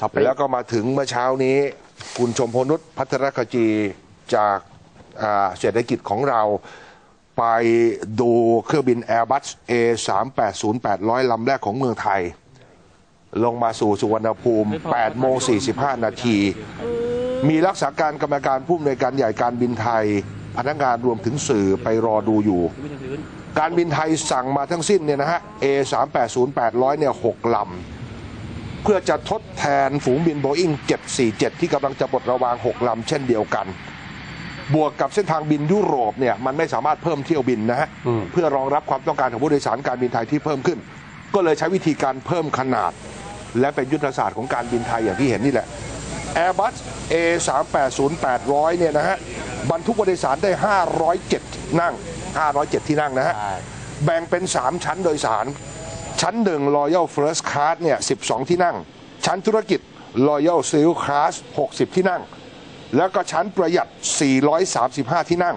ช้อปปิ้ง แล้วก็มาถึงเมื่อเช้านี้ คุณชมพนุษพัทรคจีจากอ่าเศรษฐกิจของเรา ไปดูเครื่องบิน Airbus A380 800ลำแรกของเมืองไทย ลงมาสู่สุวรรณภูมิ8โมง45 นาที มีรักษาการกรรมการผู้อำนวยการใหญ่การบินไทย พนักงานรวมถึงสื่อไปรอดูอยู่ การบินไทยสั่งมาทั้งสิ้นเนี่ยนะฮะ A380 800เนี่ย6ลำ เพื่อจะทดแทนฝูงบินโบอิง747 ที่กำลังจะปลดระวาง 6 ลำเช่นเดียวกัน บวกกับเส้นทางบินยุโรปเนี่ยมันไม่สามารถเพิ่มเที่ยวบินนะฮะอืมเพื่อรองรับความต้องการของผู้โดยสารการบินไทยที่เพิ่มขึ้น ก็เลยใช้วิธีการเพิ่มขนาด และเป็นยุทธศาสตร์ของการบินไทยอย่างที่เห็นนี่แหละ Airbus A380 800 เนี่ยนะฮะบรรทุกผู้โดยสารได้ 507 นั่ง 507 ที่นั่งนะฮะใช่แบ่งเป็น 3 ชั้นโดยสาร ชั้นหนึ่ง Royal First Class เนี่ย 12 ที่นั่ง ชั้นธุรกิจ Royal Silk Class 60 ที่นั่ง แล้วก็ชั้นประหยัด 435 ที่นั่ง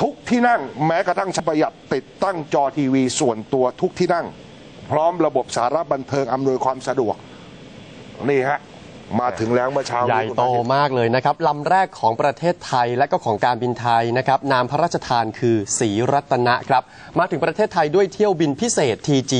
ทุกที่นั่งแม้กระทั่งชั้นประหยัดติดตั้งจอทีวีส่วนตัวทุกที่นั่ง พร้อมระบบสาระบันเทิงอำนวยความสะดวก นี่ฮะ มาถึงแล้วเมื่อเช้าใหญ่นี้คุณโตอาทิตย์มากเลยนะครับลำแรกของประเทศไทยและก็ของการบินไทยนะครับนามพระราชทานคือศรีรัตนะครับ มาถึงประเทศไทยด้วยเที่ยวบินพิเศษ TG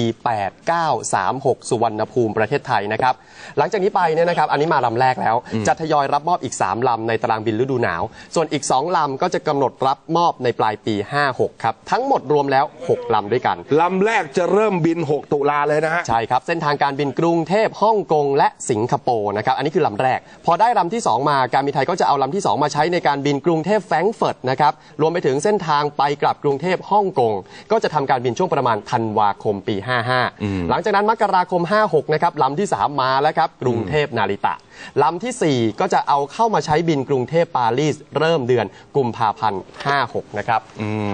8936 สุวรรณภูมิประเทศไทยนะครับ หลังจากนี้ไปเนี่ยนะครับ อันนี้มาลำแรกแล้ว จะทยอยรับมอบอีก 3 ลำในตารางบินฤดูหนาว ส่วนอีก 2 ลำก็จะกำหนดรับมอบในปลายปี 56 ครับ ทั้งหมดรวมแล้ว 6 ลำด้วยกันลำแรกจะเริ่มบิน 6 ตุลาเลยนะฮะใช่ครับเส้นทางการบินกรุงเทพฮ่องกงและสิงคโปร์นะครับอันนี้คือลำแรก พอได้ลำที่ 2 มาการบินไทยก็จะเอาลำที่ 2 มาใช้ในการบินกรุงเทพแฟรงก์เฟิร์ตนะครับรวมไปถึงเส้นทางไปกลับกรุงเทพฮ่องกงก็จะทำการบินช่วงประมาณธันวาคมปี 55 หลังจากนั้นมกราคม 56 นะครับลำที่ 3 มาแล้วครับกรุงเทพนาริตะลำทีสี่ 4 ก็จะเอาเข้ามาใช้บินกรุงเทพปารีสเริ่มเดือนกุมภาพันธ์ 56 นะครับ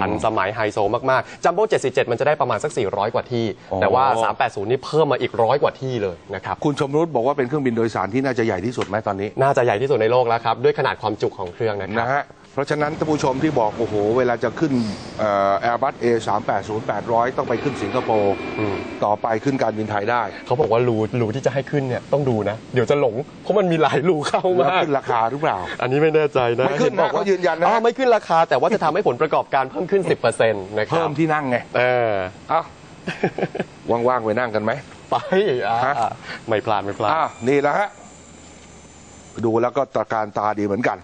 ทันสมัยไฮโซมาก ๆ จัมโบ้ 77 มันจะได้ประมาณสัก 400 กว่าที่ แต่ว่าอ๋อ380 นี่เพิ่มมาอีกร้อยกว่าที่เลยนะครับ คุณชมรุตบอกว่าเป็นเครื่องบินโดยสารที่น่าจะใหญ่ที่สุดไหมตอนนี้น่าจะใหญ่ที่สุดในโลกแล้วครับ ด้วยขนาดความจุของเครื่องนะครับ นะฮะเพราะฉะนั้นท่านผู้ชมที่บอก โอ้โห เวลาจะขึ้นเอ่อ Airbus A380 800 ต้องไปขึ้นสิงคโปร์อืม ต่อไปขึ้นการบินไทยได้เขาบอกว่ารูรูที่จะให้ขึ้นเนี่ยต้องดูนะ เดี๋ยวจะหลง เพราะมันมีหลายรูเข้าแล้วมาก ขึ้นราคาหรือเปล่า อันนี้ไม่แน่ใจนะไม่ขึ้นนะเห็บอกว่าเขายืนยันนะ อ๋อไม่ขึ้นราคาแต่ว่าจะทำให้ผลประกอบการเพิ่มขึ้น 10%นะครับเพิ่มที่นั่งไงเออ เอ้าว่างๆไปนั่งกันไหม ไปอ่าฮะ ไม่พลาดไม่พลาดอ้าวนี่แหละฮะ ดูแล้วก็ตระการตาดีเหมือนกัน